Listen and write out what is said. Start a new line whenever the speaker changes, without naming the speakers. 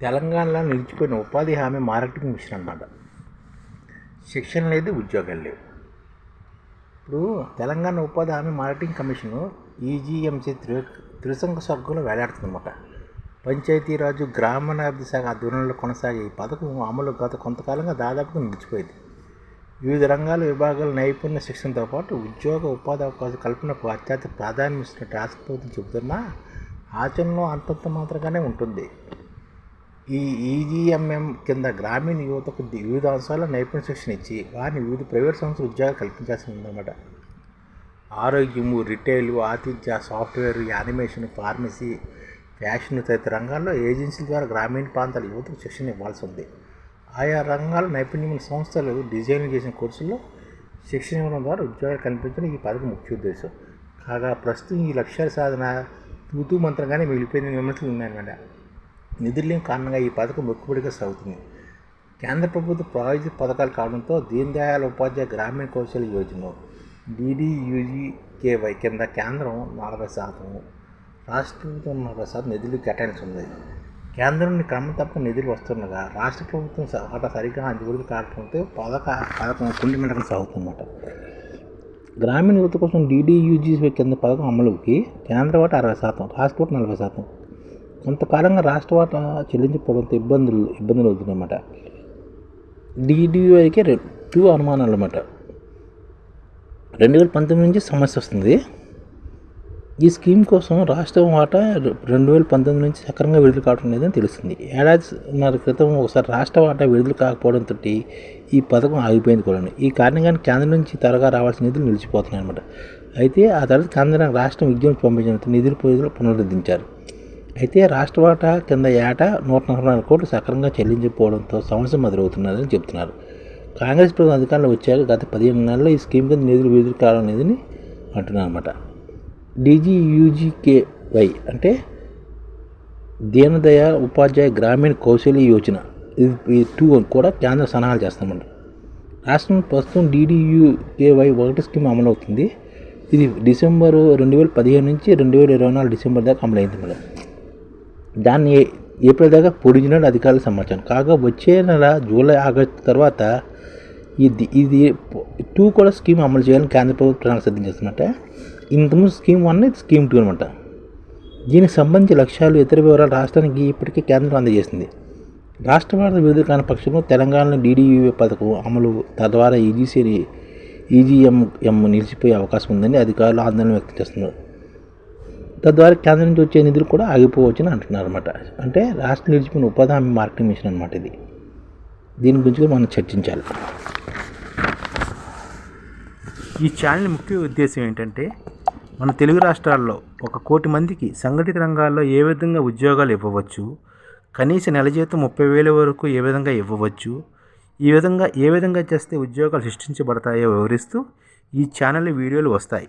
తెలంగాణలో నిలిచిపోయిన ఉపాధి హామీ మార్కెటింగ్ మిషన్ అన్నమాట. శిక్షణ లేదు ఉద్యోగాలు లేవు. ఇప్పుడు తెలంగాణ ఉపాధి హామీ మార్కెటింగ్ కమిషన్ ఈజీఎంసీ త్రి త్రిసంగ స్వర్గంలో వేలాడుతుందన్నమాట. పంచాయతీరాజు గ్రామీణాభివృద్ధి శాఖ ఆధ్వర్యంలో కొనసాగే ఈ పథకం అమలు గత కొంతకాలంగా దాదాపుగా నిలిచిపోయింది. వివిధ రంగాల విభాగాల నైపుణ్య శిక్షణతో పాటు ఉద్యోగ ఉపాధి అవకాశ కల్పనకు అత్యంత ప్రాధాన్యం ఇస్తున్న రాష్ట్ర ప్రభుత్వం చెబుతున్నా ఆచరణలో అంతంత మాత్రంగానే ఉంటుంది. ఈ ఈజీఎంఎం కింద గ్రామీణ యువతకు వివిధ అంశాల్లో నైపుణ్య శిక్షణ ఇచ్చి వారిని వివిధ ప్రైవేట్ సంస్థలు ఉద్యోగాలు కల్పించాల్సి ఉందన్నమాట. ఆరోగ్యము రిటైల్ ఆతిథ్య సాఫ్ట్వేర్ యానిమేషన్ ఫార్మసీ ఫ్యాషన్ తదితర రంగాల్లో ఏజెన్సీల ద్వారా గ్రామీణ ప్రాంతాల యువతకు శిక్షణ ఇవ్వాల్సి ఉంది. ఆయా రంగాల నైపుణ్యమైన సంస్థలు డిజైన్ చేసిన కోర్సుల్లో శిక్షణ ఇవ్వడం ద్వారా ఉద్యోగాలు కల్పించడం ఈ పథకం ముఖ్య ఉద్దేశం. కాగా ప్రస్తుతం ఈ లక్ష్యాల సాధన తూతూ మంత్రంగానే మిగిలిపోయిన విమర్శలు ఉన్నాయన్నమాట. నిధుల్యం కారణంగా ఈ పథకం మొక్కుబడిగా సాగుతుంది. కేంద్ర ప్రభుత్వ ప్రాయోజిత పథకాలు కావడంతో దీన్ దయాళ్ ఉపాధ్యాయ గ్రామీణ కౌశల యోజన డిడియుజికేవై కింద కేంద్రం నలభై శాతం రాష్ట్ర ప్రభుత్వం నలభై శాతం నిధులు కేటాయించింది కేంద్రం నుండి క్రమం తప్పక నిధులు వస్తుండగా రాష్ట్ర ప్రభుత్వం స- వాటా సరిగ్గా అందుగురికి కాకపోతే పథక పథకం కుండి మెడకం సాగుతుందన్నమాట గ్రామీణ యువత కోసం డీడీయూజీ కింద పథకం అమలుకి కేంద్ర వాటా అరవై శాతం రాష్ట్ర నలభై శాతం కొంతకాలంగా రాష్ట్ర వాటా చెల్లించకపోవడంతో ఇబ్బందులు ఇబ్బందులు అవుతున్నాయన్నమాట. డీడీయూఐకి టూ అనుమానాలు అన్నమాట రెండు వేల పంతొమ్మిది నుంచి సమస్య వస్తుంది. ఈ స్కీమ్ కోసం రాష్ట్ర వాటా రెండు వేల పంతొమ్మిది నుంచి సక్రమంగా విడుదల కావడం లేదని తెలుస్తుంది. ఏడాదిన్నర క్రితం ఒకసారి రాష్ట్ర వాటా విడుదల కాకపోవడంతో ఈ పథకం ఆగిపోయింది కూడా. ఈ కారణంగానే కేంద్రం నుంచి త్వరగా రావాల్సిన నిధులు నిలిచిపోతున్నాయి అనమాట అయితే ఆ తర్వాత కేంద్రం రాష్ట్రం విజ్ఞప్తి పంపించడంతో నిధులు పోయి పునరుద్ధరించారు. అయితే రాష్ట్ర వాటా కింద ఏటా నూట నలభై నాలుగు కోట్లు సక్రమంగా చెల్లించకపోవడంతో సమస్య మొదలవుతున్నదని చెబుతున్నారు కాంగ్రెస్ ప్రభుత్వం అధికారంలో వచ్చాక గత పదిహేను నెలల్లో ఈ స్కీమ్ కింద నిధులు విడుదల కావాలనేది లేదని అంటున్నారు అనమాట డీజీయూజీకేవై అంటే దీనదయా ఉపాధ్యాయ గ్రామీణ కౌశల్య యోజన. ఇది టూ కూడా కేంద్ర సలహాలు చేస్తామంట రాష్ట్రం ప్రస్తుతం డీడీయూకేవై ఒకటి స్కీమ్ అమలవుతుంది. ఇది డిసెంబర్ రెండు వేల పదిహేను నుంచి రెండు వేల ఇరవై నాలుగు డిసెంబర్ దాకా అమలైంది మేడం దాన్ని ఏ- ఏప్రిల్ దాకా పొడిచినట్టు అధికారులు సమాచారం. కాగా వచ్చే నెల జూలై ఆగస్టు తర్వాత ఇది ఇది టూ కూడా స్కీమ్ అమలు చేయాలని కేంద్ర ప్రభుత్వం ప్రణాళిక సిద్ధం చేస్తున్నట్ట ఇంతకుముందు స్కీమ్ వన్ ఇది స్కీమ్ టూ అనమాట. దీనికి సంబంధించి లక్ష్యాలు ఇతర వివరాలు రాష్ట్రానికి ఇప్పటికే కేంద్రం అందజేసింది. రాష్ట్ర వారి వివిధ కాని పక్షంలో తెలంగాణలో డీడీయూ పథకం అమలు తద్వారా ఈజీసీ ఈజీఎంఎం నిలిచిపోయే అవకాశం ఉందని అధికారులు ఆందోళన వ్యక్తం చేస్తున్నారు. తద్వారా కేంద్రం నుంచి వచ్చే నిధులు కూడా ఆగిపోవచ్చని అంటున్నారు అనమాట అంటే రాష్ట్రం నిలిచిపోయిన ఉపాధి హామీ మార్కెటింగ్ మిషన్ అనమాట ఇది. దీని గురించి కూడా మనం చర్చించాలి.
ఈ ఛానల్ ముఖ్య ఉద్దేశం ఏంటంటే మన తెలుగు రాష్ట్రాల్లో ఒక కోటి మందికి సంఘటిత రంగాల్లో ఏ విధంగా ఉద్యోగాలు ఇవ్వవచ్చు కనీస నెల జీతం ముప్పై వేల వరకు ఏ విధంగా ఇవ్వవచ్చు ఈ విధంగా ఏ విధంగా చేస్తే ఉద్యోగాలు సృష్టించబడతాయో వివరిస్తూ ఈ ఛానల్ వీడియోలు వస్తాయి.